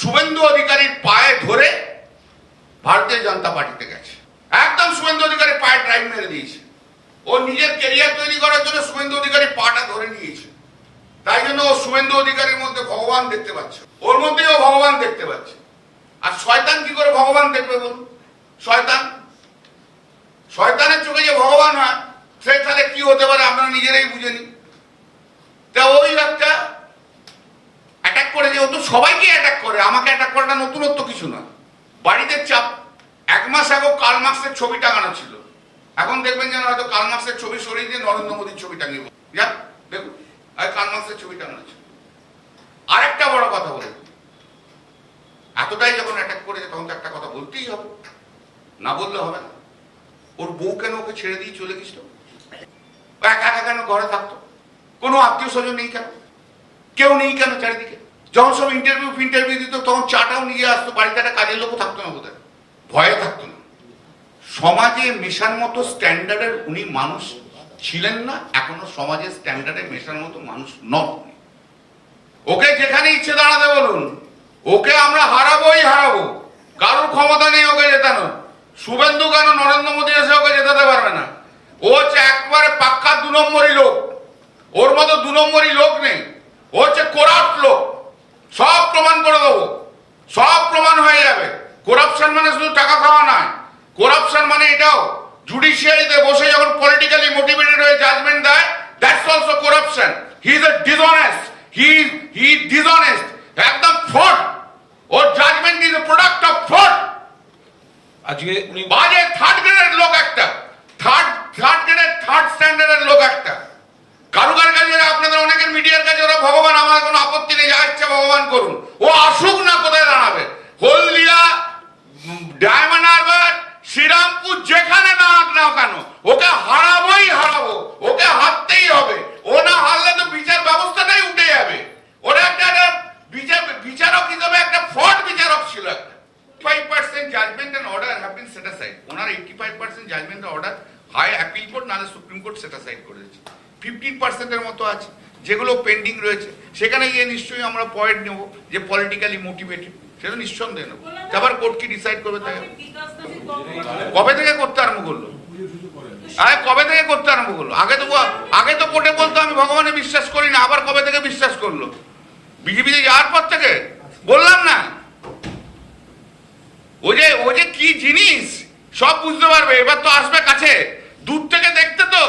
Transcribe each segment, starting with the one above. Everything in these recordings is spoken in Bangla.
শুভেন্দু অধিকারীর পায়ে ধরে ভারতীয় জনতা পার্টিতে গেছে। একদম শুভেন্দু অধিকারী পায়ে ড্রাইভ মেরে দিয়েছে। ও নিজের কেরিয়ার তৈরি করার জন্য শুভেন্দু অধিকারী পাটা ধরে নিয়েছে। তাই জন্য ও শুভেন্দু অধিকারীর মধ্যে ভগবান দেখতে পাচ্ছে। ওর মধ্যেই ও ভগবান দেখতে পাচ্ছে। আর শয়তান কি করে ভগবান দেখবে বলুন? শয়তান? শয়তানের চোখে যে ভগবান হয়, সে তাহলে কি হতে পারে আমরা নিজেরাই বুঝে নিই। তা ওই একটা অ্যাটাক করে যে ও তো সবাইকে অ্যাটাক করে, আমাকে অ্যাটাক করাটা নতুনত্ব কিছু না বাড়িতে চাপ, এক মাস আগে কার্ল মার্কসের ছবি টাঙানো ছিল। এখন দেখবেন যেন হয়তো কার্ল মার্কসের ছবি সরিয়ে দিয়ে নরেন্দ্র মোদীর ছবি টাঙিয়ে যাক, দেখুন, আর কার্ল মার্কসের ছবি টাঙানো ছিল। আরেকটা বড় কথা বলে এতটাই যখন অ্যাটাক করেছে, তখন তো একটা কথা বলতেই হবে। না বললে হবে না। ওর বউ কেন ওকে ছেড়ে দিয়ে চলে গেছিল? একা একা কেন ঘরে থাকতো? কোনো আত্মীয় স্বজন নেই কেন? কেউ নেই কেন চারিদিকে? যখন সব ইন্টারভিউ ফিন্টারভিউ দিত, তখন চাটাও নিয়ে আসতো, বাড়িতে একটা কাজের লোকও থাকতো না বোধহয়। ভয়ে থাকতো না। সমাজে মেশার মতো স্ট্যান্ডার্ডের উনি মানুষ ছিলেন না, এখনও সমাজের স্ট্যান্ডার্ডে মেশার মতো মানুষ নন। ওকে যেখানে ইচ্ছে দাঁড়াতে বলুন, ওকে আমরা হারাবোই হারাবো। কারোর ক্ষমতা নেই ওকে জেতানো শুভেন্দু কেন নরেন্দ্র মোদী এসে ওকে জেতাতে পারবে না? ও হচ্ছে একবারে পাক্কা দু নম্বরই লোক। ওর মতো দু নম্বরই লোক নেই। ও হচ্ছে করাপ্ট লোক। সব প্রমাণ করে দেবো। সব প্রমাণ হয়ে যাবে। করাপশন মানে শুধু টাকা খাওয়া নয়। করাপশন মানে এটাও। জুডিশিয়ারিতে বসে যখন পলিটিক্যালি মোটিভেটেড হয়ে জাজমেন্ট দেয় that's also corruption he is a dishonest he he dishonest একদম fraud or judgement is a product of fraud আজকে উনি বাজে থার্ড গ্রেডের লোক একটা। থার্ড থার্ড গ্রেডের থার্ড স্ট্যান্ডার্ডের লোক একটা কারুকার কাছে আপনাদের অনেকের মিডিয়ার কাছে ওরা ভগবান আমার কোনো আপত্তি ভগবান করুন। ও আসুক না কোথায় দাঁড়াবে। হলদিয়া, ডায়মন্ড হারবার, শ্রীরামপুর যেখানে আঁক না কেন, ওকে হারাবোই হারাবো, ওকে হারতেই হবে। ও না হারলে তো বিচার ব্যবস্থাটাই উঠে যাবে। ওরা একটা বিচার, বিচারক হিসেবে একটা ফ্রড বিচারক ছিল একটা। Five percent judgement and order have been owner eighty five percent judgement order high appeal court নাহলে সুপ্রিম কোর্ট সেট অ্যাসাইড করে দিয়েছে ফিফটিন পার্সেন্টের মতো আছে। যেগুলো পেন্ডিং রয়েছে, সেখানে গিয়ে নিশ্চয়ই আমরা পয়েন্ট নেব যে পলিটিক্যালি মোটিভেটেড সেটা নিঃসন্দেহে নেব। তারপর কোর্ট কি ডিসাইড করবে তাই কবে থেকে করতে আরম্ভ করল? আরে, কবে থেকে করতে আরম্ভ করল? আগে তো আগে তো কোর্টে বলতো, আমি ভগবানে বিশ্বাস করি না, আবার কবে থেকে বিশ্বাস করল? বিজেপিতে যাওয়ার পর থেকে বললাম না ও যে ও যে কি জিনিস সব বুঝতে পারবে এবার তো আসবে কাছে দূর থেকে দেখতে তো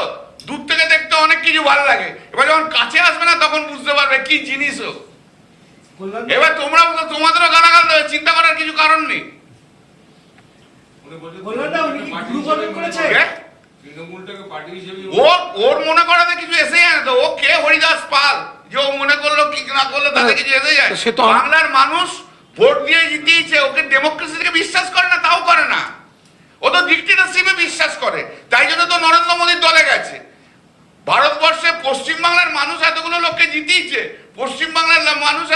দূর থেকে দেখতে অনেক কিছু ভালো লাগে। এবার যখন কাছে আসবে না তখন বুঝতে পারবে কি জিনিস ও। এবার তোমরা তোমাদেরও গালাগাল দেবে চিন্তা করার কিছু কারণ নেই। বললেন না উনি কি গুরু বরণ করেছে? কে? তৃণমূলটাকে পার্টি হিসেবে ওর ওর মনে করাতে কিছু এসে যায় না তো। ও কে? হরিদাস পাল। যে ও মনে করল কি না করল তাতে কিছু এসে যায় সে তো- বাংলার মানুষ ভোট দিয়ে জিতিয়েছে ওকে ডেমোক্রেসি থেকে বিশ্বাস করে না তাও করে না। ও তো ডিক্টেটরশিপে বিশ্বাস করে। তাই জন্য তো নরেন্দ্র মোদীর দলে গেছে। ভারতবর্ষে পশ্চিমবাংলার মানুষ এতগুলো লোককে জিতিয়েছে। পশ্চিমবাংলার মানুষ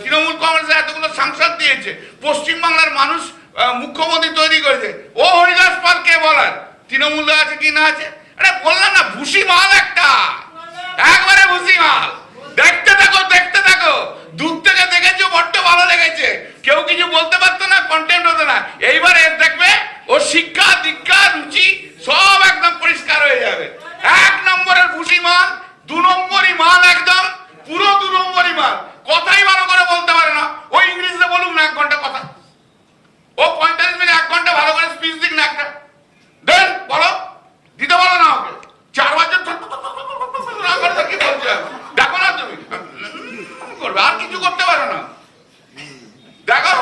তৃণমূল কংগ্রেসে এতগুলো সাংসদ দিয়েছে। পশ্চিমবাংলার মানুষ মুখ্যমন্ত্রী তৈরি করেছে। ও হরিদাস পাল কে বলার? তৃণমূলে আছে কি না আছে? আরে বললাম না ভুসি মাল একটা। একবারে ভুসি মাল দেখতে থাকো, দেখতে থেকে দেখেছ বড্ড ভালো লেগেছে কেউ কিছু বলতে পারতো না কন্টেন্ট হতো না এইবারে দেখবে ও শিক্ষা দীক্ষা রুচি সব একদম পরিষ্কার হয়ে যাবে এক ভুসি মাল, দু নম্বরই মাল একদম, পুরো দু নম্বরই মাল। কথাই ভালো করে বলতে পারে না। ওই ইংরেজিতে বলুন না, এক ঘণ্টা কথা ও পঁয়তাল্লিশ মিনিট এক ঘণ্টা ভালো করে স্পিচ দিক না একটা দেন বলো দিতে বলো না ওকে চার বছর না করে তো কি বলছে দেখো না তুমি করবে আর কিছু করতে পারো না দেখো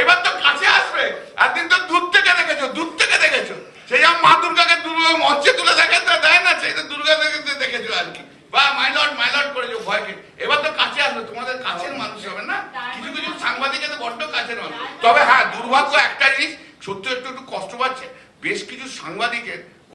এবার তো কাছে আসবে একদিন তো দূর থেকে দেখেছ দূর থেকে দেখেছ সেই যেমন মা দুর্গাকে দুর্গা মঞ্চে তুলে দেখে তো দেয় না সেই তো দুর্গা দেখে দেখেছ আর কি বা মাইলট মাইলট করেছ ভয়কে এবার তো কাছে আসবে তোমাদের কাছের মানুষ হবে না কিছু কিছু সাংবাদিকের তো বড্ড কাছে নয়। তবে হ্যাঁ দুর্ভাগ্য একটা জিনিস, সত্যি একটু একটু কষ্ট পাচ্ছে। বেশ কিছু সাংবাদিকের